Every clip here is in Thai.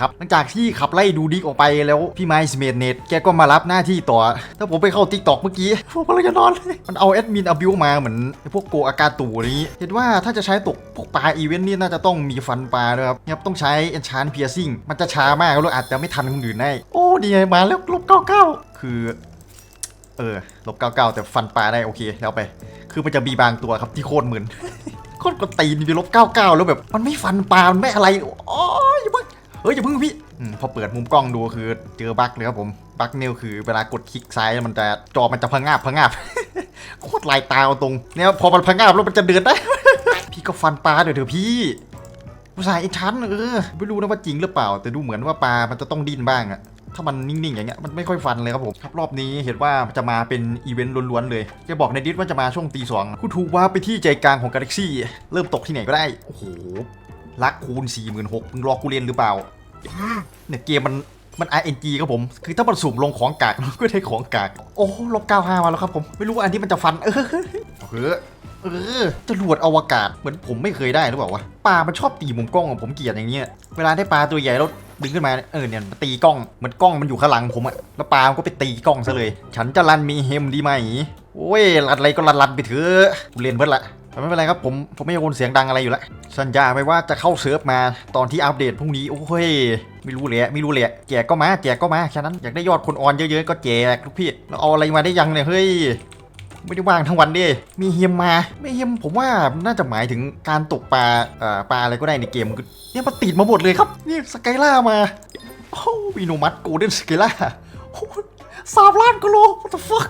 ครับหลังจากที่ขับไล่ดูดิกออกไปแล้วพี่ไมค์สเมดเนตแกก็มารับหน้าที่ต่อ ถ้าผมไปเข้าทิกตอกเมื่อกี้ผมกำลังจะนอนเลยมันเอาแอดมินอบิวมาเหมือนพวกโกอากาตูนี้เห็นว่าถ้าจะใช้ตกพวกปลาอีเวนต์นี่น่าจะต้องมีฟันปลาด้วยครับเนี่ยครับต้องใช้เอนชานเพียซิ่งมันจะช้ามากแล้วอาจจะไม่ทันคนอื่นได้โอ้ดีไงมาแล้วลบเก้าเก้าคือเออลบเก้าเก้าแต่ฟันปลาได้โอเคแล้วไป คือมันจะมีบางตัวครับที่โคตรมึนโคตรกดตีนมีลบเก้าเก้าแล้วแบบ มันไม่ฟันปลามันไม่อะไรโอ้ยอย่าเพิ่ง เฮ้ยอย่าพิ่งพี่อพอเปิดมุมกล้องดูคือเจอบั๊กเลยครับผมบั๊กเนี่ยคือเวลากดคลิกซ้ายมันจะจอมันจะพังงาบพังงาบโคตรลายตาเอาตรงเนี่ยพอมันพังงาบแล้วมันจะเดินได้ พี่ก็ฟันปลาเดี๋ยวเถอะพี่ภาษาไอ้ชั้นเออไม่รู้นะว่าจริงหรือเปล่า แต่ดูเหมือนว่าปลามันจะต้องดิ้นบ้างอะถ้ามันนิ่งๆ อย่างเงี้ยมันไม่ค่อยฟันเลยครับผมครับรอบนี้เห็นว่าจะมาเป็นอีเวนต์ล้วนๆเลยแกบอกในดิสว่าจะมาช่วงตีสองกูถูกว่าไปที่ใจกลางของกาแล็กซี่ เริ่มตกที่ไหนก็ได้ โอ้โห ลักคูณ4 6 0 0 0มึงรอกูเรียนหรือเปล่า เนี่ยเกมมันมัน RNG ครับผม คือถ้ามันสุ่มลงของกากมันก็ได้ของกาก โอ้ลบ95มาแล้วครับผม ไม่รู้ว่าอันที่มันจะฟัน เออเออเออจรวดอวกาศเหมือนผมไม่เคยได้หรือเปล่าวะปลามันชอบตีมุมกล้องอะผมเกลียดอย่างเงี้ย เวลาได้ปลาตัวใหญ่แล้วดึงขึ้นมาเนี่ยเออเนี่ยมันตีกล้องเหมือนกล้องมันอยู่ข้างหลังผมอะแล้วปลามันก็ไปตีกล้องซะเลย ฉันจะรันมีเฮมดีไหมโอ้ยรันอะไรก็รันรันไปเถอะกูเรียนเพิ่นละ แต่ไม่เป็นไรครับผมผมไม่ใช่คนเสียงดังอะไรอยู่แล้วสัญญาไปว่าจะเข้าเซิร์ฟมาตอนที่อัปเดตพรุ่งนี้โอ้ยไม่รู้เลยไม่รู้เลยแจกก็มาแจกก็มาแค่นั้นอยากได้ยอดคนออนเยอะๆก็แจกลูกพี่แล้วเอาอะไรมาได้ยังเนี่ยเฮ้ยไม่ได้ว่างทั้งวันดิ มีเฮียมมา ไม่เฮียมผมว่าน่าจะหมายถึงการตกปลาปลาอะไรก็ได้ในเกมคือเนี่ยมันติดมาหมดเลยครับ นี่สกายล่ามา โอ้วิโนมัสโกลเด้นสกายล่าสามล้านกิโล what the fuck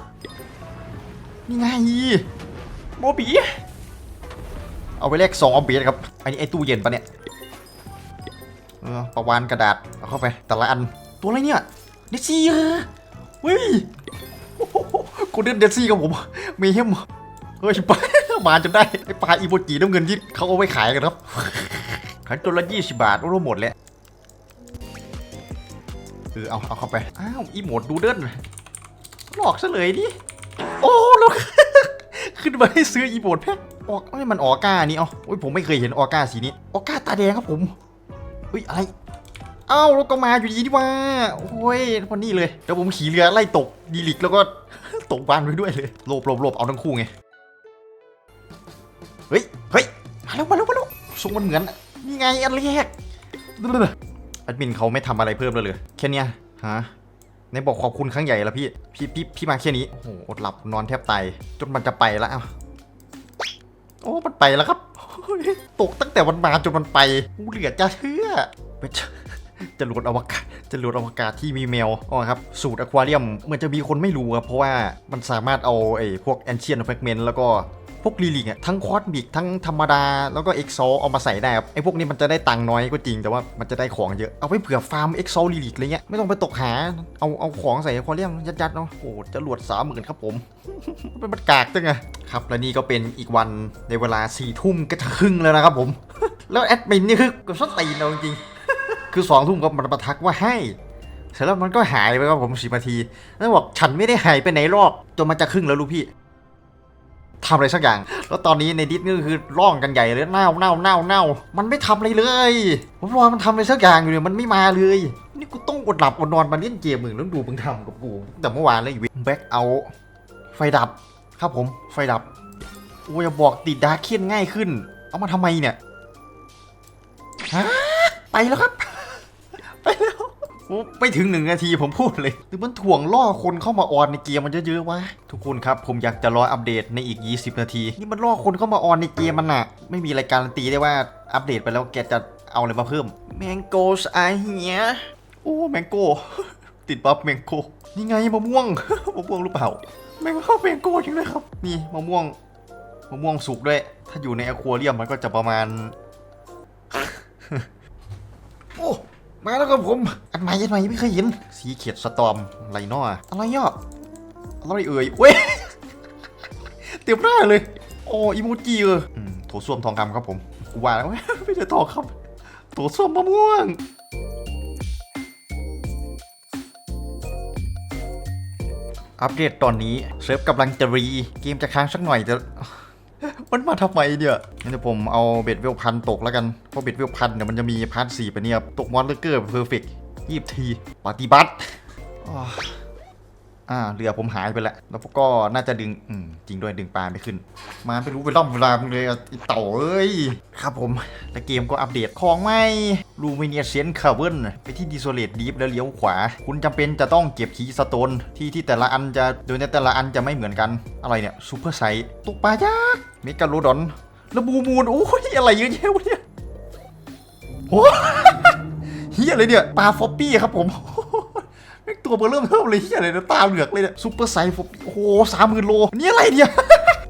นี่ไงโมบี เอาไปเลขสองเอาเบียดครับ อันนี้ไอ้ตู้เย็นปะเนี่ยเออประวานกระดาษ เอาเข้าไป แต่ละอัน ตัวอะไรเนี่ยเดซี่เหรอเฮ้ยโอ้โหกูเดินเดซี่กับผม มีเฮมเฮ้ยปลามาจนได้ไอ้ปลาอีโบจีน้ำเงินที่เขาเอาไว้ขายกันครับขายตัวละยี่สิบบาทโอ้หหมดแล้วเออเอาเอาเข้าไป อ้าวอีโหมดดูเดินหลอกซะเลยดิโอ้ล้ว ขึ้นมาให้ซื้ออีโบดแพ็คออกเอ้ยมันออก้านี่เอาโอ้ยผมไม่เคยเห็นออก้าสีนี้ออก้าตาแดงครับผมเฮ้ยอะไรเอ้าแล้วก็มาอยู่ดีนี่ว่าโอ้ยวันนี้เลยเดี๋ยวผมขี่เรือไล่ตกดีลิกแล้วก็ตกบ้านไปด้วยเลยโลบโลบโลบเอาทั้งคู่ไงเฮ้ยเฮ้ยมาแล้วมาแล้วมาแล้วทรงมันเหมือนนี่ไงอันแรกแอดมินเขาไม่ทำอะไรเพิ่มเลยเลยแค่เนี้ยฮะ ในบอกขอบคุณครั้งใหญ่แล้วพี่ พี่พี่พี่มาแค่นี้ โอ้โห อดหลับนอนแทบตายจนมันจะไปแล้วโอ้มันไปแล้วครับ ตกตั้งแต่วันมาจนมันไปเหลือจะเชื่อจะหลุดอวกาศจะหลุดอวกาศที่มีแมวอ๋อครับสูตรอะควาเรียมเหมือนจะมีคนไม่รู้ครับเพราะว่ามันสามารถเอาไอ้พวกแอนเชียนแฟกเมนต์แล้วก็ พวกลีลิกอะทั้งคอสบิกทั้งธรรมดา แล้วก็เอ็กโซเอามาใส่ได้ครับไอ้พวกนี้มันจะได้ตังค์น้อยก็จริงแต่ว่ามันจะได้ของเยอะเอาไว้เผื่อฟาร์มเอ็กโซลีลิกอะไรเงี้ยไม่ต้องไปตกหาเอาเอาของใส่ควาเรียมยัดๆเนาะโอ้จรวดสามหมื่นครับผมเป็นมันกากจังไงครับและนี่ก็เป็นอีกวันในเวลาสี่ทุ่มก็จะครึ่งแล้วนะครับผม แล้วแอดมินนี่คือกับสตีนเอาจริงคือสองทุ่มก็มันมาทักว่าให้เสร็จแล้วมันก็หายไปครับผมสิบนาที แล้วบอกฉันไม่ได้หายไปไหนรอบจนมันจะครึ่งแล้วลูกพี่ ทำอะไรสักอย่าง แล้วตอนนี้ในดิสนี่ก็คือร้องกันใหญ่เลยเน่าเน่าเน่าเน่ามันไม่ทำอะไรเลยผมรอมันทำอะไรสักอย่างอยู่เนี่ยมันไม่มาเลย นี่กูต้องอดหลับอดนอนมาเล่นเกมมึงแล้วดูมึงทำกับกูแต่เมื่อวานเลยอยู่แบ็คเอาไฟดับครับผมไฟดับโอ้ยอย่าบอกติดดาร์เคียนง่ายขึ้น เอามาทำไมเนี่ยฮะไปแล้วครับ ไปแล้ว ไม่ถึงหนึ่งนาทีผมพูดเลยหรือมันถ่วงล่อคนเข้ามาออนในเกมมันเยอะๆวะทุกคนครับผมอยากจะรออัปเดตในอีก 20 นาที นี่มันล่อคนเข้ามาออนในเกมมันอะไม่มีรายการันตีได้ว่าอัปเดตไปแล้วแกจะเอาอะไรมาเพิ่มแมงโกสไอเฮียโอ้แมงโกติดบัฟแมงโกนี่ไงมะม่วงมะม่วงหรือเปล่าไม่ว่าแมงโกจริงเลยครับ นี่มะม่วงมะม่วงสุกด้วย ถ้าอยู่ในอควาเรียมมันก็จะประมาณ มาแล้วครับผม อันใหม่อันใหม่ไม่เคยเห็น สีเขียดสตอมไรนออะไรเนาะอะไรเอ่ยเว้ย เต็มหน้าเลย โอ้อีโมจิเอออืมโถส้วมทองคำครับผม กูว่าแล้วไม่ใช่ทองคำโถส้วมมะม่วงอัปเดตตอนนี้เซิร์ฟกำลังจะรี เกมจะค้างสักหน่อยจะ มันมาทำไมเนี่ยงั้นเดี๋ยวผมเอาเบ็ดเวลพันตกแล้วกัน เพราะเบ็ดเวลพันเนี่ยมันจะมีพาร์ทสี่ไปเนี่ยตกมอนเลเกอร์เพอร์เฟกต์ยี่ทีปฏิบัติ อ่าเรือผมหายไปแล้วแล้วก็น่าจะดึงอืมจริงด้วยดึงปลาไม่ขึ้น มาไม่รู้ไปล่อมเวลามึงเลยอะไอ้เต่าเอ้ยครับผมและเกมก็อัปเดตของไม่ลูมิเนียเซนคาเวนไปที่ดิโซเลตดีฟแล้วเลี้ยวขวา คุณจำเป็นจะต้องเก็บคีสโตนที่ที่แต่ละอันจะโดยในแต่ละอันจะไม่เหมือนกันอะไรเนี่ยซูเปอร์ไซต์ตกปลายากเมกาโลดอนระบูมูนโอ้ยอะไรเยอะแยะวะเนี่ยโอ้เฮียอะไรเนี่ยปลาฟอปปี้ครับผม ม่งตัวเบอร์เริ่มเทิมเลยเฮียอะไรนี่ยตาเหลือกเลยเนี่ยซูเปอร์ไซส์โอ้โหสามหมื่นโลนี่อะไรเนี่ย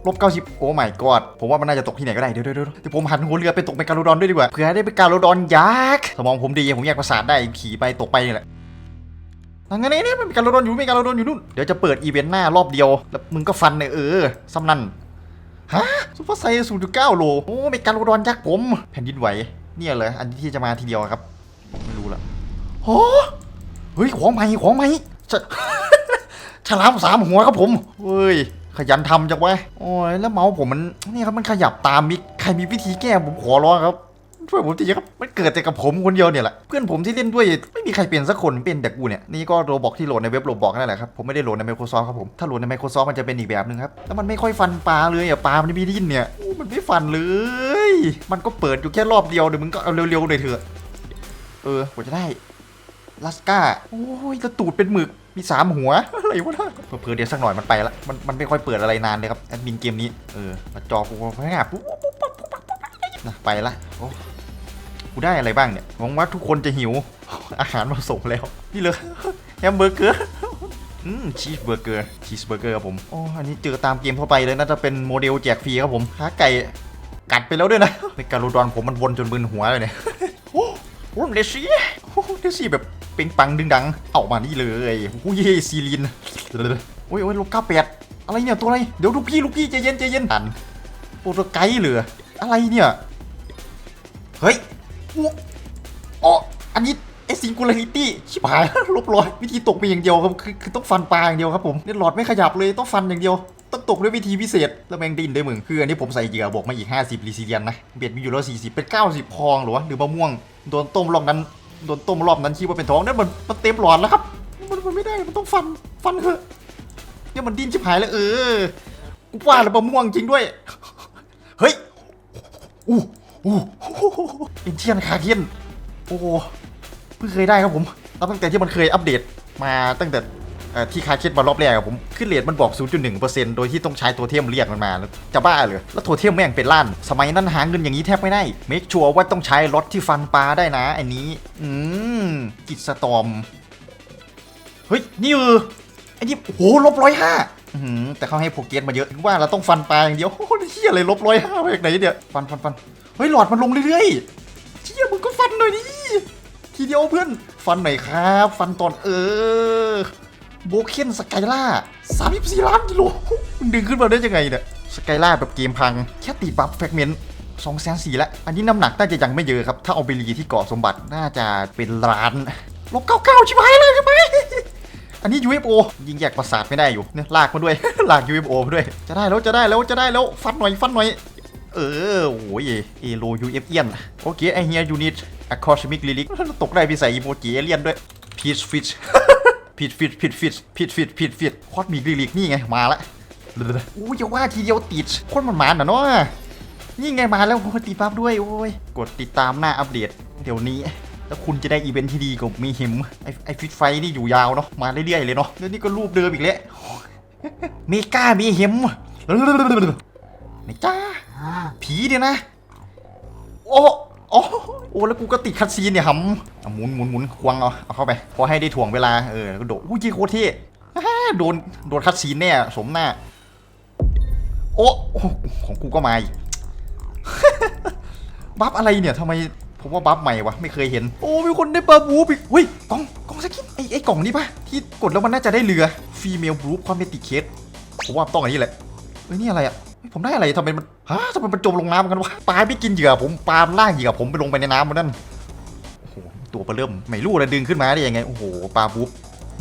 ลบเก้าสิบโอ้ my god ผมว่ามันน่าจะตกที่ไหนก็ได้ เดี๋ยวเดี๋ยวเดี๋ยวผมหันหัวเรือไปตกเมกาโลดอนด้วยดีกว่าเผื่อได้เมกาโลดอนยักษ์สมองผมดีผมอยากประสาทได้ขี่ไปตกไปนี่แหละทางไงเนี่ยมันเมกาโลดอนอยู่เมกาโลดอนอยู่นู่นเดี๋ยวจะเปิดอีเวนต์หน้ารอบเดียว แล้วมึงก็ฟันเนี่ยเออซ้ำนั่นฮะซูเปอร์ไซส์ศูนย์จุดเก้าโลโอ้เมกาโลดอนยักษ์ผม แผ่นดินไหวเนี่ยเลยอันที่จะมาทีเดียวครับ ไม่รู้ละโอ้ เฮ้ยของใหม่ของใหม่ฉฉลามสามหัวครับผมเฮ้ยขยันทำจังวะโอ้ยแล้วเมาส์ผมมันนี่ครับมันขยับตามมิกใครมีวิธีแก้ผมขอร้องครับช่วยผมทีครับมันเกิดแต่กับผมคนเดียวเนี่ยแหละเพื่อนผมที่เล่นด้วยไม่มีใครเป็นสักคนเป็นแต่กูเนี่ยนี่ก็โรบอกที่โหลดในเว็บโรบอกนั่นแหละครับผมไม่ได้โหลดใน Microsoft ครับผมถ้าโหลดใน Microsoft มันจะเป็นอีกแบบหนึ่งครับแล้วมันไม่ค่อยฟันปลาเลยอะปลามันไม่ดิ้นเนี่ยโอ้มันไม่ฟันเลย มันก็เปิดอยู่แค่รอบเดียวเดี๋ยวมึงก็เอาเร็วๆหน่อยเถอะเออกว่าจะได้ ลัสกาโอ้ยแล้วตูดเป็นหมึก มีสามหัว อะไรวะน่ะเผื่อเดี๋ยวสักหน่อยมันไปละ มันมันไม่ค่อยเปิดอะไรนานเลยครับแอดมินเกมนี้ เออ มาจอกูพงาปุ๊บปุ๊บนะไปละโอ้กูได้อะไรบ้างเนี่ย หวังว่าทุกคนจะหิว อาหารมาส่งแล้ว นี่เลยแฮมเบอร์เกอร์อืมชีสเบอร์เกอร์ ชีสเบอร์เกอร์ครับผมโอ้อันนี้เจอตามเกมทั่วไปเลยน่าจะเป็นโมเดลแจกฟรีครับผมขาไก่กัดไปแล้วด้วยนะในการูดอนผมมันวนจนมึนหัวเลยเนี่ยโอ้โหเดซี่โอ้เดซี่แบบ ป่งปังดึงดังเอามานี่เลยโอ้ยซีลินโอ้ยโอ้ยลบเก้าแปดอะไรเนี่ยตัวอะไรเดี๋ยวลูกพี่ลูกพี่ใจเย็นใจเย็นอันโปรโตไกด์เหลืออะไรเนี่ยเฮ้ยโอ้อ๋ออันนี้ไอซิงคูลาริตี้ชิบหายลบร้อยวิธีตกมีอย่างเดียวครับคือคือต้องฟันปลาอย่างเดียวครับผมเนี่ยหลอดไม่ขยับเลยต้องฟันอย่างเดียวต้องตกด้วยวิธีพิเศษแล้วแมงดินได้มึงคืออันนี้ผมใส่เหยื่อบวกมาอีก 50ลิซิเลียนนะเบียดมีอยู่แล้ว40 เป็น 90 พองหรือวะหรือมะม่วงโดนต้มรอบนั้น โดนต้มรอบนั้นคิดว่าเป็นท้องนั่นมันมันเต็มหลอดแล้วครับ มันมันไม่ได้มันต้องฟันฟันเถอะเนี่ยมันดิ้นชิบหายแล้วเออกูว่าแล้วมะม่วงจริงด้วย เฮ้ยอู้อู้เอ็นเทียนคาเทียนโอ้โหเพิ่งเคยได้ครับผมแล้วตั้งแต่ที่มันเคยอัปเดตมาตั้งแต่ ที่คาเทียนมารอบแรกอะผมขึ้นเลทมันบอก 0.1%โดยที่ต้องใช้ตัวเทียมเรียกมันมาแล้วจะบ้าเหรอแล้วตัวเทียมแม่งเป็นล้าน สมัยนั้นหาเงินอย่างนี้แทบไม่ได้เมคชัวร์ว่าต้องใช้รถที่ฟันปลาได้นะอันนี้ อืมกิจสตอมเฮ้ย นี่เออไอ้นี่โอ้โหลบร้อยห้าแต่เขาให้โปเกตมาเยอะถึงว่าเราต้องฟันปลาอย่างเดียวโอ้เฮียอะไรลบร้อยห้ามาจากไหนเนี่ยฟันฟันฟันเฮ้ยหลอดมันลงเรื่อยๆเชี่ยมึงก็ฟันหน่อยดิทีเดียวเพื่อนฟันหน่อยครับ ฟันตอนเออ โบเคนสกายล่าสามสี่ล้านกิโลมึงดึงขึ้นมาได้ยังไงเนี่ยสกายล่าแบบเกมพัง แค่ตีบัฟแฟกเมนต์สองแสนสี่ละอันนี้น้ำหนักน่าจะยังไม่เยอะครับ ถ้าเอาไปรีที่เกาะสมบัติน่าจะเป็นล้านลบเก้าเก้าชิบหายเลยใช่ไหมอันนี้ UFO ยิงแยกประสาทไม่ได้อยู่เนี่ยลากมาด้วย ลาก UFO มาด้วย จะได้แล้วจะได้แล้วจะได้แล้วฟันหน่อยฟันหน่อย เออโอ้ยเอโลยูเอฟเอียนโอเคไอเฮียยูนิตอะคอสมิกลิลิกตกได้พี่ใส่อีโมจิเอเลียนด้วยพีชฟิช พีชฟิชพีชฟิชพีชฟิชพีชฟิชคอสมิกลิลิกนี่ไงมาละอู้ยว่าทีเดียวติดคนมันหมาน่ะเนาะนี่ไงมาแล้วโอ้ยตีปั๊บด้วยโอ้ยกดติดตามหน้าอัปเดต เดี๋ยวนี้ แล้วคุณจะได้อีเวนท์ที่ดีกับมีหิมไอไอฟิตไฟนี่อยู่ยาวเนาะมาเรื่อยๆเลยเนาะแล้วนี่ก็รูปเดิมอีกแล้วเมกามีหิมนี่จ้าผีเนี่ยนะ โอ้ โอ้โอ้แล้วกูก็ติดคัดซีนเนี่ยหำเอาหมุนหมุนหมุนควงเอาเอาเข้าไปพอให้ได้ถ่วงเวลาเออแล้วก็โดดอู้ยโคตรเท่อ่โดนโดนคัดซีนแน่สมหน้า โอ้ของกูก็มาบัฟอะไรเนี่ยทำไมผมว่าบัฟใหม่วะไม่เคยเห็น โอ้มีคนได้ปลาบูปิกเฮ้ยกล่องกล่องสกินไอ้ไอ้กล่องนี้ปะที่กดแล้วมันน่าจะได้เรือฟีเมลบลูความเป็นติเคสผมว่าต้องอันนี้แหละเฮ้ยนี่อะไรอะ ผมได้อะไรทำไมมันฮะทำไมมันจมลงน้ำกันวะปลาไม่กินเหยื่อผมปลาล่างเหยื่อผมไปลงไปในน้ำมันนั่นโอ้โหตัวปลาเริ่มไม่รู้เลยดึงขึ้นมาได้ยังไงโอ้โหปลาบู๊บ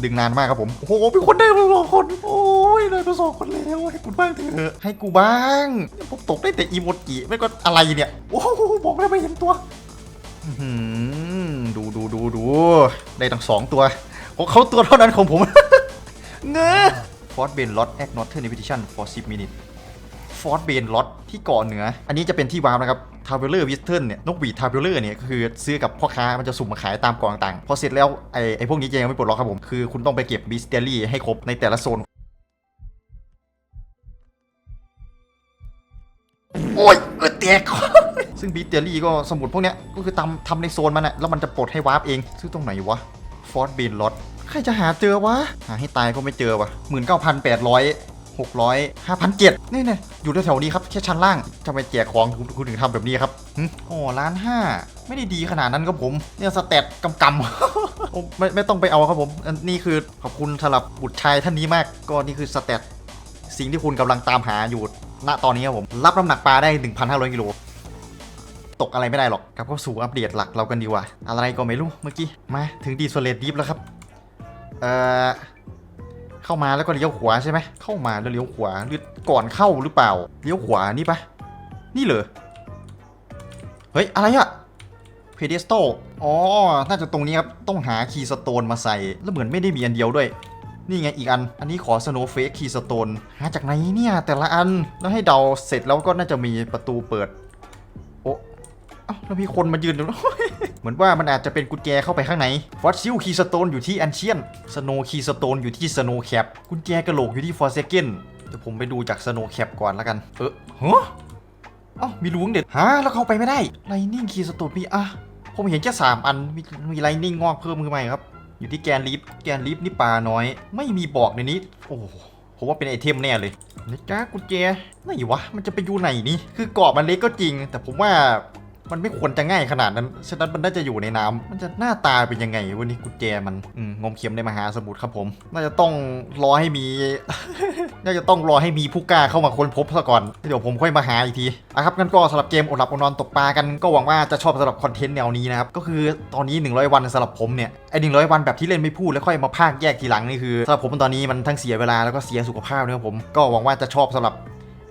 ดึงนานมากครับผม โอ้โหมีคนได้มาสองคน โอ้ยเลยมาสองคนแล้ว ให้กูบ้างเถอะ ให้กูบ้าง ผมตกได้แต่อีโมจิไม่ก็อะไรเนี่ย โอ้โห บอกแล้วไม่เห็นตัวดูดูดูดู ได้ทั้งสองตัว ของเขาตัวเท่านั้นของผม เงอฟอร์ดเบนล็อตแอคน็อตเทอร์นิพิทชัน for 10 minutes ฟอร์ดเบนล็อตที่เกาะเหนือ อันนี้จะเป็นที่วาร์ปนะครับทาวเวลเลอร์วิสเทิร์นเนี่ยนกหวีดทาวเวลเลอร์เนี่ยก็คือซื้อกับพ่อค้ามันจะสุ่มมาขายตามกล่องต่างๆพอเสร็จแล้วไอ้ไอ้พวกนี้จะยังไม่ปลดล็อกครับผมคือคุณต้องไปเก็บบิสเตอรี่ให้ครบในแต่ละโซนโอ้ยเออแตกซึ่งบิสเตอรี่ก็สมุดพวกเนี้ยก็คือทำทำในโซนมันอะแล้วมันจะปลดให้วาร์ปเองซึ่งตรงไหนวะฟอร์ดเบนล็อตใครจะหาเจอวะหาให้ตายก็ไม่เจอวะหมื่นเก้าพันแปดร้อย หกร้อยห้าพันเจ็ดนี่เนี่ยอยู่แถวๆนี้ครับแค่ชั้นล่างทำไมแจกของคุณถึงทำแบบนี้ครับหึโอ้ล้านห้าไม่ได้ดีขนาดนั้นครับผม เนี่ยสเตตกำกำไม่ไม่ต้องไปเอาครับผมนี่คือขอบคุณสำหรับบุตรชายท่านนี้มากก็นี่คือสเตตสิ่งที่คุณกำลังตามหาอยู่ณตอนนี้ครับผม รับน้ำหนักปลาได้ 1,500กิโลตกอะไรไม่ได้หรอกกลับเข้าสู่อัปเดตหลักเรากันดีกว่า อะไรก็ไม่รู้เมื่อกี้ มาถึงดีโซเลตดิฟแล้วครับ เอ่อ เข้ามาแล้วก็เลี้ยวขวาใช่ไหมเข้ามาแล้วเลี้ยวขวาหรือก่อนเข้าหรือเปล่าเลี้ยวขวานี่ปะนี่เหรอเฮ้ยอะไรอะเพเดสโตอ๋อ น่าจะตรงนี้ครับ ต้องหาคีย์สโตนมาใส่ แล้วเหมือนไม่ได้มีอันเดียวด้วย นี่ไงอีกอัน อันนี้ขอสโนเฟกคีย์สโตน หาจากไหนเนี่ย แต่ละอัน แล้วให้เดาเสร็จแล้วก็น่าจะมีประตูเปิด โอ้เอ้าแล้วมีคนมายืนอยู่ เหมือนว่ามันอาจจะเป็นกุญแจเข้าไปข้างในฟอสซิลคีสโตนอยู่ที่อันเชียนสโนคีสโตนอยู่ที่สโนแคปกุญแจกระโหลกอยู่ที่ฟอร์เซเกนเดี๋ยวผมไปดูจากสโนแคปก่อนแล้วกัน เออฮะอ้ามีลุงเด็ดฮะแล้วเข้าไปไม่ได้ไลนิ่งคีสโตนมีอะผมเห็นแค่สามอันมีมีไลนิ่งงอกเพิ่มขึ้นมาอีกครับ อยู่ที่แกนลิฟแกนลิฟนี่ปลาน้อย ไม่มีบอกในนี้โอ้ผมว่าเป็นไอเทมแน่เลยนะจ้ากุญแจไหนวะ มันจะไปอยู่ไหนนี่ คือกรอบมันเล็กก็จริง แต่ผมว่า มันไม่ควรจะง่ายขนาดนั้น ฉะนั้นมันน่าจะอยู่ในน้ำมันจะหน้าตาเป็นยังไงวันนี้กุญแจมันอืมงมเข็มในมหาสมุทรครับผม น่าจะต้องรอให้มี น่าจะต้องรอให้มีผู้กล้าเข้ามาค้นพบซะก่อน เดี๋ยวผมค่อยมาหาอีกทีอะครับงั้นก็สำหรับเกมอดหลับอดนอนตกปลากันก็หวังว่าจะชอบสำหรับคอนเทนต์แนวนี้นะครับ ก็คือตอนนี้ 100 วันสำหรับผมเนี่ยไอ้หนึ่งร้อยวันแบบที่เล่นไม่พูดแล้วค่อยมาพากย์แยกทีหลังนี่คือสำหรับผมตอนนี้มันทั้งเสียเวลาแล้วก็เสียสุขภาพนะครับผมก็หวังว่าจะชอบสำหรับ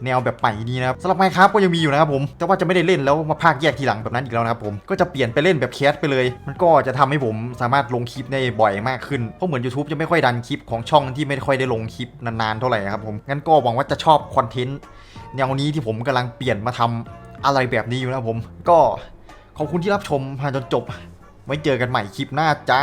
แนวแบบใหม่นี้นะครับสำหรับไมค์ครับก็ยังมีอยู่นะครับผม แต่ว่าจะไม่ได้เล่นแล้วมาพากแยกทีหลังแบบนั้นอีกแล้วนะครับผม ก็จะเปลี่ยนไปเล่นแบบแคสไปเลย มันก็จะทำให้ผมสามารถลงคลิปได้บ่อยมากขึ้น เพราะเหมือน YouTube จะไม่ค่อยดันคลิปของช่องที่ไม่ค่อยได้ลงคลิปนานๆเท่าไหร่ครับผม งั้นก็หวังว่าจะชอบคอนเทนต์แนวนี้ที่ผมกำลังเปลี่ยนมาทำอะไรแบบนี้อยู่นะผม ก็ขอบคุณที่รับชมมาจนจบ ไว้เจอกันใหม่คลิปหน้าจ้า